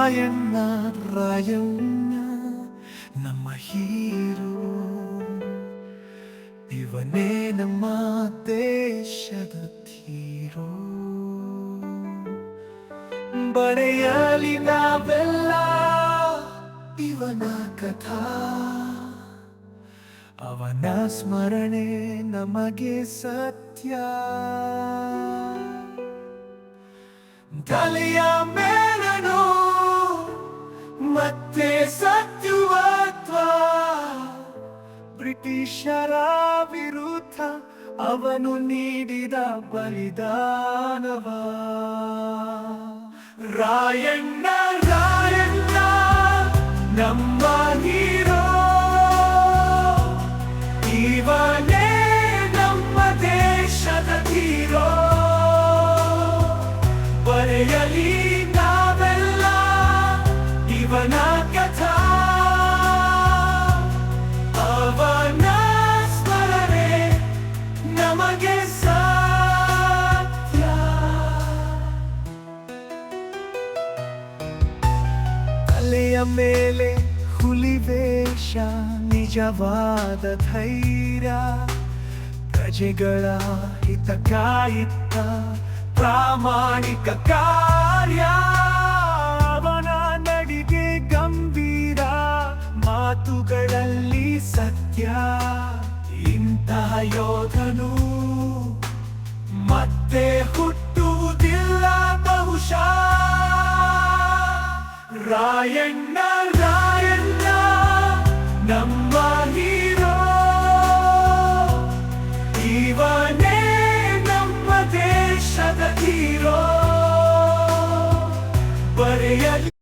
ರಾಯಣ್ಣ ರಾಯಣ್ಣ, ನಮ್ಮ ಹೀರೋ. ಇವನೇ ನಮ್ಮ ದೇಶದ ತೀರೋ. ಬರೆಯಲಿ ನಾವೆಲ್ಲ ಇವನ ಕಥಾ. ಅವನ ಸ್ಮರಣೆ ನಮಗೆ ಸತ್ಯ. ತಲೆಯ ಮತ್ತೆ ಸತ್ಯುವತ್ವ ಬ್ರಿಟಿಷರ ವಿರುದ್ಧ ಅವನು ನೀಡಿದ ಬಲಿದಾನವ. ರಾಯಣ್ಣ ರಾಯಣ್ಣ, ನಮ್ಮ ಹೀರೋ. ಇವನೇ ನಮ್ಮ ದೇಶದ ಹೀರೋ. ಬರೆಯಲಿ. ಕಥಾ ಅವನ ಸ್ಮರಣೆ ನಮಗೆ ಮೇಲೆ ಹುಲಿ ವೇಷ ನಿಜವಾದ ಧೈರ್ಯ. ಪ್ರಜೆಗಳ ಹಿತ ಕಾಯುತ್ತ ಪ್ರಾಮಾಣಿಕ ಕಾರ್ಯ ಮಾತುಗಳಲ್ಲಿ ಸತ್ಯ. ಇಂತಹ ಯೋಧನು ಮತ್ತೆ ಹುಟ್ಟುವುದಿಲ್ಲ ಬಹುಶಃ. ರಾಯಣ್ಣ ರಾಯಣ್ಣ, ನಮ್ಮ ಹೀರೋ. ಇವನೇ ನಮ್ಮ ದೇಶದ ಹೀರೋ. ಬರೆಯಲಿ